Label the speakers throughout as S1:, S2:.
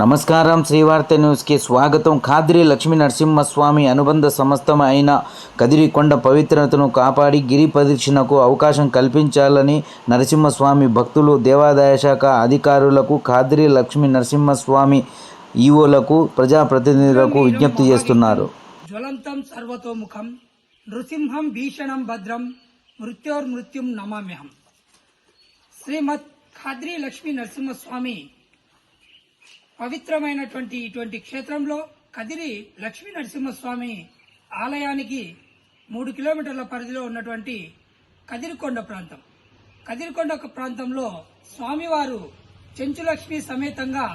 S1: నమస్కారం శ్రీవార్త న్యూస్కి స్వాగతం. ఖాద్రి లక్ష్మీ నరసింహస్వామి అనుబంధ సంస్థ అయిన కదిరికొండ పవిత్రతను కాపాడి గిరి ప్రదక్షిణకు అవకాశం కల్పించాలని నరసింహస్వామి భక్తులు దేవాదాయ శాఖ అధికారులకు ఖాద్రి లక్ష్మీ నరసింహస్వామి ఈవోలకు ప్రజాప్రతినిధులకు విజ్ఞప్తి చేస్తున్నారు.
S2: జ్వలంతం సర్వతోముఖం నృసింహం భీషణం భద్రం మృత్యోర్మృత్యుం నమామ్యహం. శ్రీమద్ ఖాద్రి లక్ష్మీ నరసింహస్వామి పవిత్రమైనటువంటి ఇటువంటి క్షేత్రంలో కదిరి లక్ష్మీ నరసింహస్వామి ఆలయానికి మూడు కిలోమీటర్ల పరిధిలో ఉన్నటువంటి కదిరికొండ ప్రాంతం. కదిరికొండ ప్రాంతంలో స్వామివారు చెంచులక్ష్మి సమేతంగా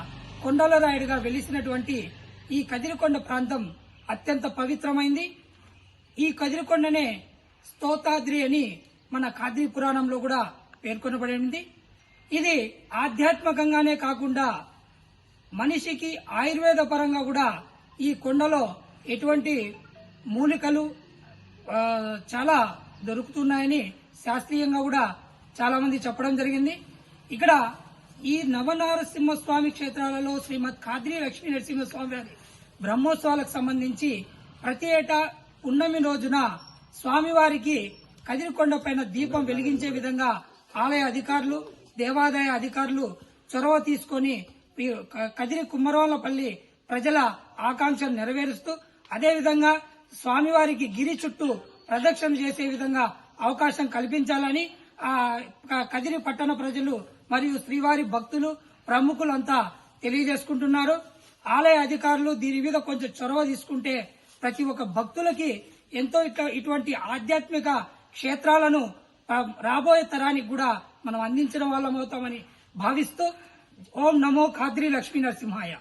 S2: కొండల రాయుడుగా వెలిసినటువంటి ఈ కదిరికొండ ప్రాంతం అత్యంత పవిత్రమైంది. ఈ కదిరికొండనే స్తోతాద్రి అని మన ఖాద్రి పురాణంలో కూడా పేర్కొనబడింది. ఇది ఆధ్యాత్మికంగానే కాకుండా మనిషికి ఆయుర్వేద పరంగా కూడా ఈ కొండలో ఎటువంటి మూలికలు చాలా దొరుకుతున్నాయని శాస్త్రీయంగా కూడా చాలా మంది చెప్పడం జరిగింది. ఇక్కడ ఈ నవనరసింహస్వామి క్షేత్రాలలో శ్రీమద్ ఖాద్రి లక్ష్మీ నరసింహస్వామి వారి బ్రహ్మోత్సవాలకు సంబంధించి ప్రతి ఏటా పున్నమి రోజున స్వామివారికి కదిరికొండ పైన దీపం వెలిగించే విధంగా ఆలయ అధికారులు దేవాదాయ అధికారులు చొరవ తీసుకొని కదిరి కుమ్మరోలపల్లి ప్రజల ఆకాంక్షలు నెరవేరుస్తూ అదేవిధంగా స్వామివారికి గిరి చుట్టూ ప్రదక్షిణ చేసే విధంగా అవకాశం కల్పించాలని కదిరి పట్టణ ప్రజలు మరియు శ్రీవారి భక్తులు ప్రముఖులంతా తెలియజేసుకుంటున్నారు. ఆలయ అధికారులు దీని మీద కొంచెం చొరవ తీసుకుంటే ప్రతి ఒక్క భక్తులకి ఎంతో ఇటువంటి ఆధ్యాత్మిక క్షేత్రాలను రాబోయే తరానికి కూడా మనం అందించడం వాళ్ళం అవుతామని భావిస్తూ ఓం నమో ఖాద్రి లక్ష్మీ నరసింహాయ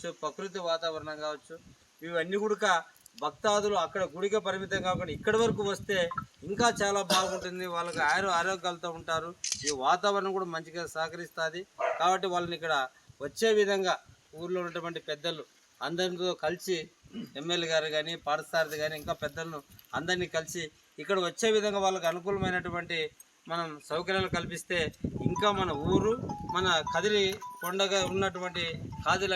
S3: కావచ్చు ప్రకృతి వాతావరణం కావచ్చు ఇవన్నీ కూడా భక్తాదులు అక్కడ గుడికి పరిమితం కాకుండా ఇక్కడి వరకు వస్తే ఇంకా చాలా బాగుంటుంది. వాళ్ళకి ఆరో ఆరోగ్యాలతో ఉంటారు. ఈ వాతావరణం కూడా మంచిగా సహకరిస్తుంది. కాబట్టి వాళ్ళని ఇక్కడ వచ్చే విధంగా ఊర్లో ఉన్నటువంటి పెద్దలు అందరితో కలిసి ఎమ్మెల్యే గారు కానీ పాఠశాలది కానీ ఇంకా పెద్దలను అందరినీ కలిసి ఇక్కడ వచ్చే విధంగా వాళ్ళకి అనుకూలమైనటువంటి మనం సౌకర్యాలు కల్పిస్తే ఇంకా మన ఊరు మన కదిరి కొండగా ఉన్నటువంటి కాదిల